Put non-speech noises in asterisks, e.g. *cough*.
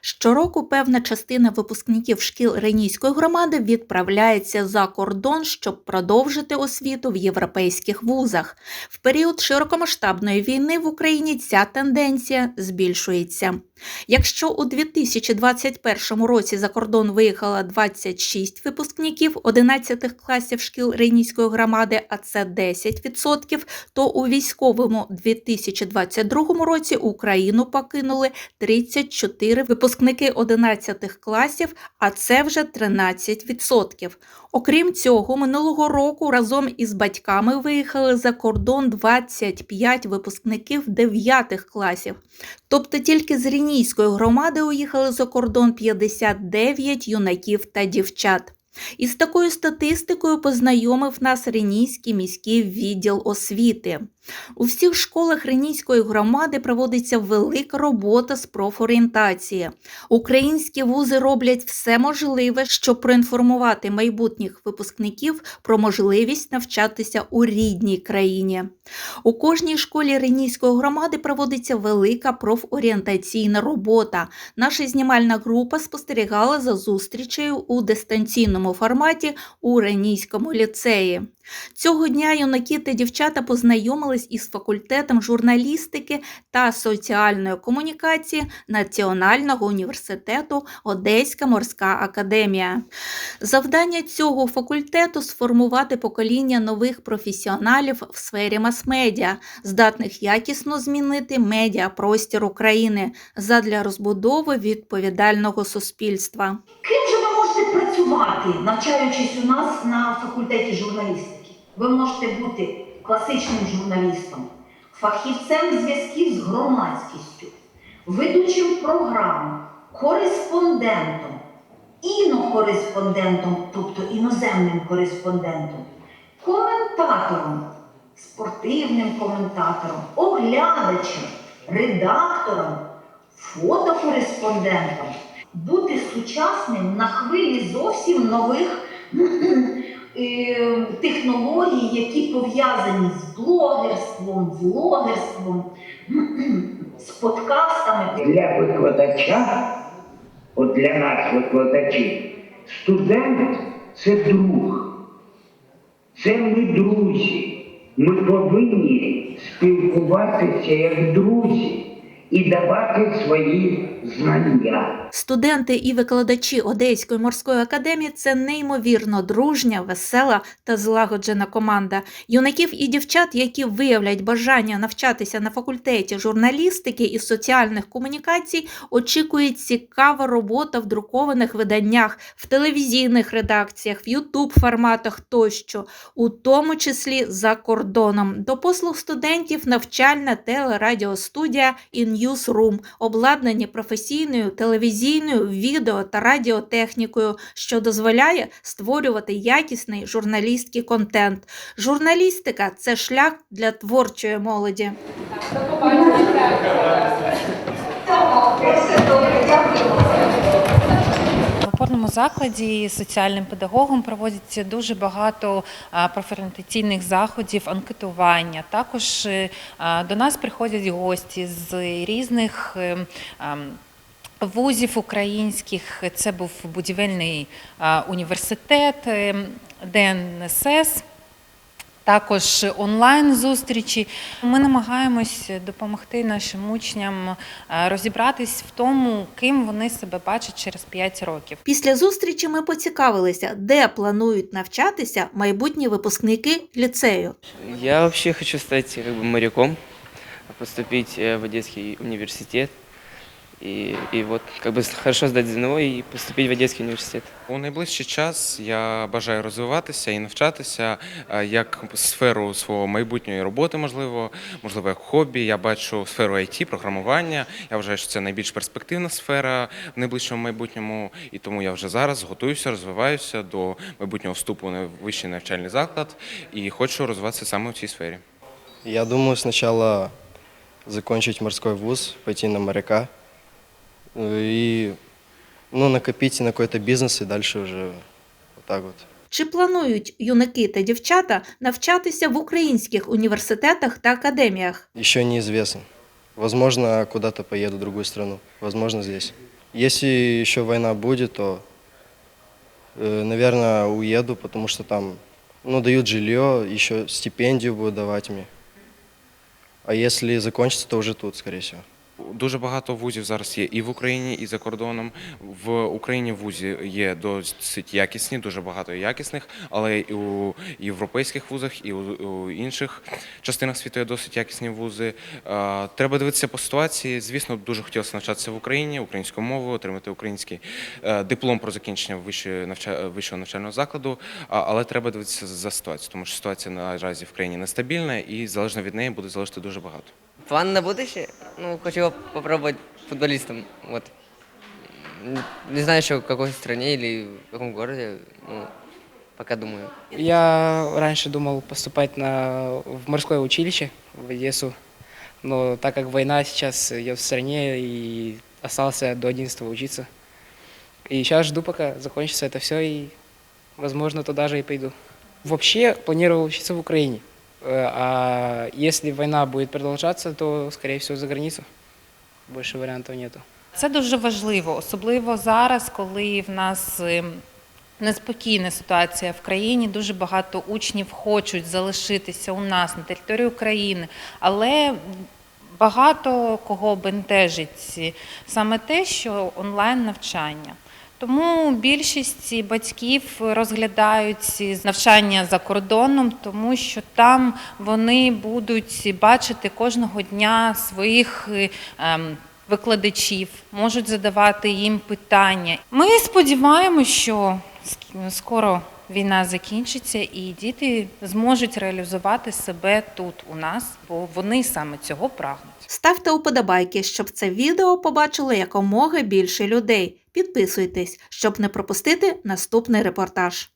Щороку певна частина випускників шкіл Ренійської громади відправляється за кордон, щоб продовжити освіту в європейських вузах. В період широкомасштабної війни в Україні ця тенденція збільшується. Якщо у 2021 році за кордон виїхало 26 випускників 11 класів шкіл Рейнійської громади, а це 10%, то у військовому 2022 році Україну покинули 34 випускники 11 класів, а це вже 13%. Окрім цього, минулого року разом із батьками виїхали за кордон 25 випускників 9 класів. Тобто тільки з Рінійської громади уїхали за кордон 59 юнаків та дівчат. Із такою статистикою познайомив нас Ренійський міський відділ освіти. У всіх школах Ренійської громади проводиться велика робота з профорієнтації. Українські вузи роблять все можливе, щоб проінформувати майбутніх випускників про можливість навчатися у рідній країні. У кожній школі Ренійської громади проводиться велика профорієнтаційна робота. Наша знімальна група спостерігала за зустрічею у дистанційному форматі у Ренійському ліцеї. Цього дня юнаки та дівчата познайомились із факультетом журналістики та соціальної комунікації Національного університету Одеська морська академія. Завдання цього факультету сформувати покоління нових професіоналів в сфері мас-медіа, здатних якісно змінити медіапростір України задля розбудови відповідального суспільства. Можете працювати, навчаючись у нас на факультеті журналістики? Ви можете бути класичним журналістом, фахівцем зв'язків з громадськістю, ведучим програм, кореспондентом, інокореспондентом, тобто іноземним кореспондентом, коментатором, спортивним коментатором, оглядачем, редактором, фотокореспондентом, бути сучасним на хвилі зовсім нових *clears throat* е, технологій, які пов'язані з блогерством, влогерством, *clears throat* з подкастами. для викладача, от для нас, викладачів, студент це друг. Це ми друзі. Ми повинні спілкуватися як друзі і давати свої знання. Студенти і викладачі Одеської морської академії це неймовірно дружня, весела та злагоджена команда. Юнаків і дівчат, які виявлять бажання навчатися на факультеті журналістики і соціальних комунікацій, очікує цікава робота в друкованих виданнях, в телевізійних редакціях, в Ютуб форматах тощо, у тому числі за кордоном. До послуг студентів навчальна телерадіостудія і Newsroom, обладнані професійною телевізійною, відео та радіотехнікою, що дозволяє створювати якісний журналістський контент. Журналістика це шлях для творчої молоді. В опорному закладі соціальним педагогом проводиться дуже багато профорієнтаційних заходів, анкетування. Також е, до нас приходять гості з різних е, ам, вузів українських. Це був будівельний університет, е, ДНСС. Також онлайн зустрічі. Ми намагаємось допомогти нашим учням розібратись в тому, ким вони себе бачать через 5 років. Після зустрічі ми поцікавилися, де планують навчатися майбутні випускники ліцею. Я вообще хочу бы моряком, поступить э, в Одесский университет. И, и вот как бы хорошо сдать ЗНО и поступить в Одесский университет. У найближчий час я бажаю розвиватися і навчатися як сферу свого майбутньої роботи, можливо, можливо, як хобі. Я бачу сферу IT, програмування. Я вважаю, що це найбільш перспективна сфера в найближчому майбутньому, і тому я вже зараз готуюся, розвиваюся до майбутнього вступу на вищий навчальний заклад і хочу розвиватися саме в цій сфері. Я думаю сначала закончить морской вуз, пойти на моряка и ну, накопить на какой-то бизнес и дальше уже вот так вот. Чи планують юнаки та дівчата навчатися в українських університетах та академіях? Еще неизвестно. Возможно, куда-то поеду в другую страну, возможно, здесь. Если еще война будет, то, э, наверное, уеду, потому что там, ну, дают жилье, еще стипендию будут давать мне. А если закончится, то уже тут, скорее всего. Дуже багато вузів зараз є і в Україні, і за кордоном. В Україні вузі є досить якісні, дуже багато якісних, але і у європейських вузах, і у, інших частинах світу є досить якісні вузи. Е, Треба дивитися по ситуації. Звісно, дуже хотілося навчатися в Україні, українською мовою, отримати український е, диплом про закінчення вищого навчального закладу. Але треба дивитися за ситуацією, тому що ситуація наразі в країні нестабільна і залежно від неї буде залежати дуже багато. План на будущее? Ну, хочу попробовать футболистом. Вот. Не- знаю еще в какой стране или в каком городе. Ну, пока думаю. Я раньше думал поступать на, в морское училище в Одессу, но так как война сейчас идет в стране и остался до 11 учиться. И сейчас жду, пока закончится это все, и, возможно, туда же и пойду. Вообще планировал учиться в Украине, а если война будет продолжаться, то, скорее всего, за границу. Больше вариантов нету. Це дуже важливо, особливо зараз, коли в нас ем, неспокійна ситуація в країні. Дуже багато учнів хочуть залишитися у нас на території України, але багато кого бентежить саме те, що онлайн навчання. Тому більшість батьків розглядають навчання за кордоном, тому що там вони будуть бачити кожного дня своїх ем, викладачів, можуть задавати їм питання. Ми сподіваємося, що скоро війна закінчиться і діти зможуть реалізувати себе тут у нас, бо вони саме цього прагнуть. Ставте уподобайки, щоб це відео побачило якомога більше людей. Підписуйтесь, щоб не пропустити наступний репортаж.